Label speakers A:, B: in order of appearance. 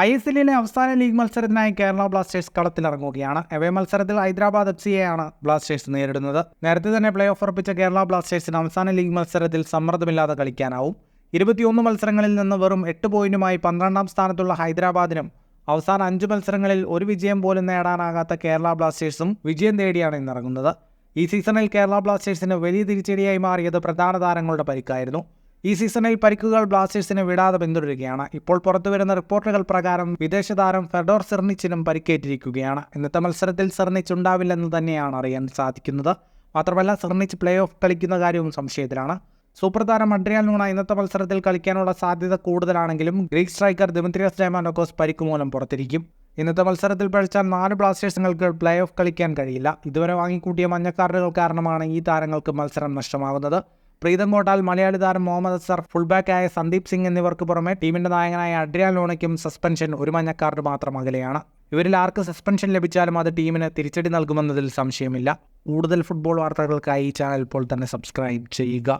A: I S എല്ലിലെ അവസാന league മത്സരത്തിനായി കേരള ബ്ലാസ്റ്റേഴ്സ് കളത്തിലിറങ്ങുകയാണ്. എവേ മത്സരത്തിൽ ഹൈദരാബാദ് എഫ് സിയെയാണ് ബ്ലാസ്റ്റേഴ്സ് നേരിടുന്നത്. നേരത്തെ തന്നെ പ്ലേ ഓഫ് ഉറപ്പിച്ച കേരള ബ്ലാസ്റ്റേഴ്സിന് അവസാന ലീഗ് മത്സരത്തിൽ സമ്മർദ്ദമില്ലാതെ കളിക്കാനാവും. ഇരുപത്തിയൊന്ന് മത്സരങ്ങളിൽ നിന്ന് വെറും എട്ട് പോയിന്റുമായി പന്ത്രണ്ടാം സ്ഥാനത്തുള്ള ഹൈദരാബാദിനും അവസാന അഞ്ച് മത്സരങ്ങളിൽ ഒരു വിജയം പോലും നേടാനാകാത്ത കേരള ബ്ലാസ്റ്റേഴ്സും വിജയം തേടിയാണ് ഇന്നിറങ്ങുന്നത്. ഈ സീസണിൽ കേരള ബ്ലാസ്റ്റേഴ്സിന് വലിയ തിരിച്ചടിയായി മാറിയത് പ്രധാന താരങ്ങളുടെ പരിക്കായിരുന്നു. ഈ സീസണിൽ പരിക്കുകൾ ബ്ലാസ്റ്റേഴ്സിനെ വിടാതെ പിന്തുടരുകയാണ്. ഇപ്പോൾ പുറത്തുവരുന്ന റിപ്പോർട്ടുകൾ പ്രകാരം വിദേശ താരം ഫെഡോർ സെർണിച്ചിനും പരിക്കേറ്റിരിക്കുകയാണ്. ഇന്നത്തെ മത്സരത്തിൽ സെർണിച്ച് ഉണ്ടാവില്ലെന്ന് തന്നെയാണ് അറിയാൻ സാധിക്കുന്നത്. മാത്രമല്ല സെർണിച്ച് പ്ലേ ഓഫ് കളിക്കുന്ന കാര്യവും സംശയത്തിലാണ്. സൂപ്പർ താരം അഡ്രിയാൽ ലൂണ ഇന്നത്തെ മത്സരത്തിൽ കളിക്കാനുള്ള സാധ്യത കൂടുതലാണെങ്കിലും ഗ്രീക്ക് സ്ട്രൈക്കർ ദിമിത്രിയസ് ഡയമാനോക്കോസ് പരിക്കു മൂലം പുറത്തിരിക്കും. ഇന്നത്തെ മത്സരത്തിൽ പഴിച്ചാൽ നാല് ബ്ലാസ്റ്റേഴ്സുകൾക്ക് പ്ലേ ഓഫ് കളിക്കാൻ കഴിയില്ല. ഇതുവരെ വാങ്ങിക്കൂട്ടിയ മഞ്ഞക്കാർഡുകൾ കാരണമാണ് ഈ താരങ്ങൾക്ക് മത്സരം നഷ്ടമാകുന്നത്. പ്രീതം കോട്ടാൽ മലയാളി താരം മുഹമ്മദ് അസർ ഫുൾബാക്കായ സന്ദീപ് സിംഗ് എന്നിവർക്ക് പുറമെ ടീമിന്റെ നായകനായ അഡ്രിയാൻ ലോണയ്ക്കും സസ്പെൻഷൻ ഒരു മഞ്ഞക്കാർഡ് മാത്രം അകലെയാണ്. ഇവരിൽ ആർക്ക് സസ്പെൻഷൻ ലഭിച്ചാലും അത് ടീമിന് തിരിച്ചടി നൽകുമെന്നതിൽ സംശയമില്ല. കൂടുതൽ ഫുട്ബോൾ വാർത്തകൾക്കായി ഈ ചാനൽ ഇപ്പോൾ തന്നെ സബ്സ്ക്രൈബ് ചെയ്യുക.